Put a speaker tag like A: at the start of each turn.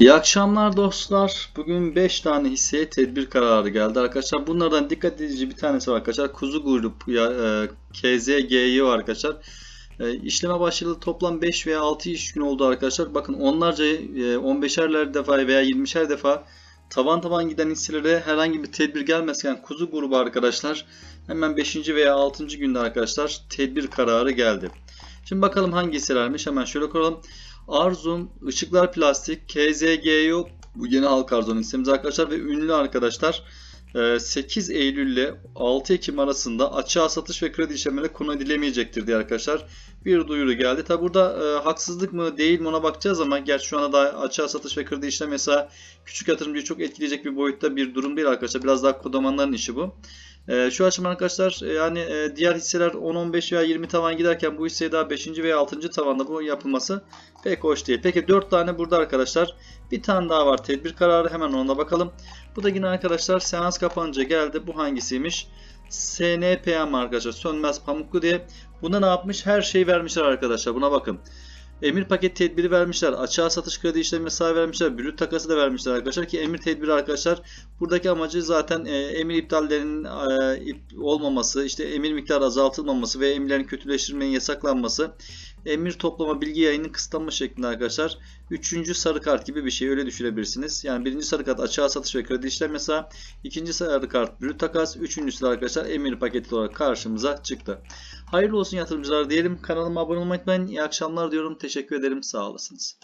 A: İyi akşamlar dostlar. Bugün 5 tane hisseye tedbir kararı geldi arkadaşlar. Bunlardan dikkat edici bir tanesi var arkadaşlar. Kuzu grup ya, e, KZG'yi var arkadaşlar. E, işleme başlayalı toplam 5 veya 6 iş günü oldu arkadaşlar. Bakın onlarca e, 15'erler defa veya 20'şer defa tavan tavan giden hisselere herhangi bir tedbir gelmezken kuzu grubu arkadaşlar hemen 5. veya 6. günde arkadaşlar tedbir kararı geldi. Şimdi bakalım hangi hisselermiş hemen şöyle koyalım. Arzum, Işıklar Plastik, KZGO bu yeni halk arzonu hissemiz arkadaşlar ve ünlü arkadaşlar e, 8 Eylül ile 6 Ekim arasında açığa satış ve kredi işlemleri konu edilemeyecektir diye arkadaşlar bir duyuru geldi. Tabi burada e, haksızlık mı değil mi ona bakacağız ama gerçi şu anda daha açığa satış ve kredi işlem mesela küçük yatırımcıyı çok etkileyecek bir boyutta bir durum değil arkadaşlar. Biraz daha kodamanların işi bu. E, şu açıdan arkadaşlar e, yani e, diğer hisseler 10-15 veya 20 tavan giderken bu hisseye daha 5. veya 6. tavanda bu yapılması pek hoş değil. Peki 4 tane burada arkadaşlar. Bir tane daha var tedbir kararı hemen ona bakalım. Bu da yine arkadaşlar seans kapanınca geldi. Bu hangisiymiş? SNPM arkadaşlar sönmez pamuklu diye. Buna ne yapmış? Her şeyi vermişler arkadaşlar. Buna bakın. Emir paket tedbiri vermişler. Açığa satış kredi işlemi mesai vermişler. Brüt takası da vermişler arkadaşlar ki emir tedbiri arkadaşlar buradaki amacı zaten e, emir iptallerinin e, olmaması, işte emir miktarı azaltılmaması ve emirlerin kötüleştirilmenin yasaklanması, emir toplama bilgi yayının kısıtlanma şeklinde arkadaşlar. Üçüncü sarı kart gibi bir şey öyle düşünebilirsiniz. Yani birinci sarı kart açığa satış ve kredi işlem mesela. ikinci sarı kart brüt takas. Üçüncüsü de arkadaşlar emir paketi olarak karşımıza çıktı. Hayırlı olsun yatırımcılar diyelim. Kanalıma abone olmayı unutmayın. İyi akşamlar diyorum. Teşekkür ederim. Sağ olasınız.